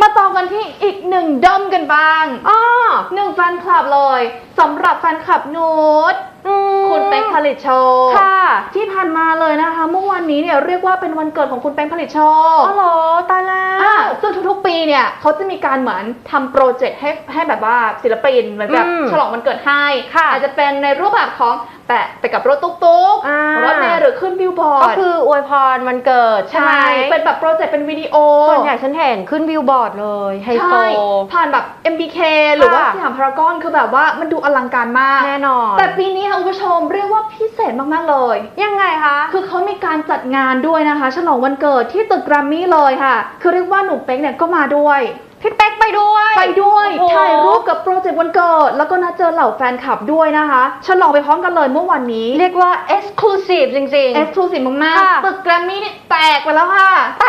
มาต่อกันที่อีกหนึ่งด้อมกันบ้างอ้อหนึ่งแฟนคลับเลยสำหรับแฟนคลับนูตอืมคุณเป๊กผลิตโชว์ค่ะ ที่ผ่านมาเลยนะคะ เมื่อวันนี้เนี่ยเรียกว่าเป็นวันเกิดของคุณเป๊กผลิตโชว์อ๋อเหรอตายแล้วอ่าซึ่งทุกๆ ปีเนี่ยเขาจะมีการเหมือนทำโปรเจกต์ให้ให้แบบว่าศิลปินเหมือนกับอืมฉลองวันเกิดให้ค่ะอาจจะเป็นในรูปแบบของแปะไปกับรถตุ๊กอ่าๆรถเมล์หรือขึ้นบิลบอร์ดก็คืออวยพรวันเกิดใช่ไหมเป็นแบบโปรเจกต์เป็นวิดีโอ ส่วนใหญ่ฉันเห็นขึ้นวิวบอร์ดเลยไฮโซ ใช่ผ่านแบบ MBK หรือว่าค่ะ สยามพารากอนคือแบบว่ามันดูอลังการมาก แน่นอน แต่ปีนี้ค่ะคุณผู้ชมเรียกว่าพิเศษ มากๆเลย ยังไงคะคือเขามีการจัดงานด้วยนะคะ ฉลองวันเกิดที่ตึกแกรมมี่เลยค่ะ คือเรียกว่าหนุ่มเป๊กเนี่ยก็มาด้วยพี่เป๊กไปด้วย ไปด้วยโอ้โหถ่ายรูปกับโปรเจกต์วันเกิด แล้วก็นัดเจอเหล่าแฟนคลับด้วยนะคะฉลองไปพร้อมกันเลยเมื่อวันนี้ เรียกว่า exclusive จริงเอ็กซ์คลูซีฟมากค่ะๆตึกแกรมมี่นี่แตกไปแล้วค่ะๆแต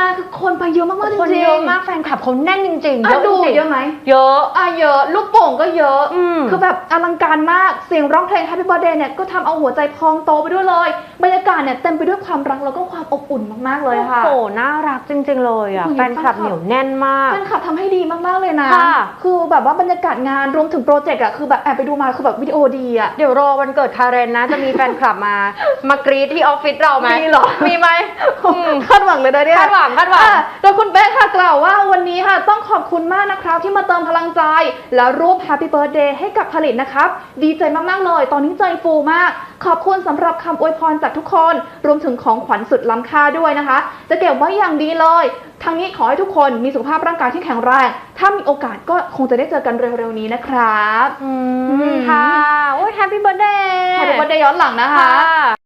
มากๆคือคนไปเยอะมากๆจริงๆคนเยอะมากแฟนคลับเขาแน่นจริงๆอะดูจริงๆเยอะไหมเยอะอะเยอะลูกโป่งก็เยอะอืมคือแบบอลังการมากเสียงร้องเพลง Happy Birthday เนี่ยก็ทำเอาหัวใจพองโตไปด้วยเลยบรรยากาศเนี่ยเต็มไปด้วยความรักแล้วก็ความอบอุ่นมากๆเลยค่ะโอ้โหน่ารักจริง ๆ เลยอะโอ้ยแฟนคลับแฟนคลับเหนียวแน่นมากแฟนคลับทำให้ดีมากๆเลยนะค่ะคือแบบว่าบรรยากาศงานรวมถึงโปรเจกต์อะคือแบบแอบไปดูมาคือแบบวิดีโอดีอะเดี๋ยวรอวันเกิดคาเรนนะ จะมีแฟนคลับมา มากรีดที่ออฟฟิศเราไหมมีเหรอมีไหมอืมคาดหวังเลยนะเนี่ยคาดหวังคาดหวังอะโดยคุณเป๊กค่ะกล่าวว่าวันนี้ค่ะต้องขอบคุณมากนะครับที่มาเติมพลังใจ และรูป Happy Birthday ให้กับผลิตนะครับ ดีใจมาก ๆ เลย ตอนนี้ใจฟูมาก ขอบคุณสำหรับคำอวยพรจากทุกคน รวมถึงของขวัญสุดล้ำค่าด้วยนะคะ จะเก็บไว้อย่างดีเลยทั้งนี้ขอให้ทุกคนมีสุขภาพร่างกายที่แข็งแรง ถ้ามีโอกาสก็คงจะได้เจอกันเร็วๆนี้นะครับอืมค่ะ โอ้ยแฮปปี้เบิร์ดเดย์ Happy Birthday ย้อนหลังนะคะค่ะ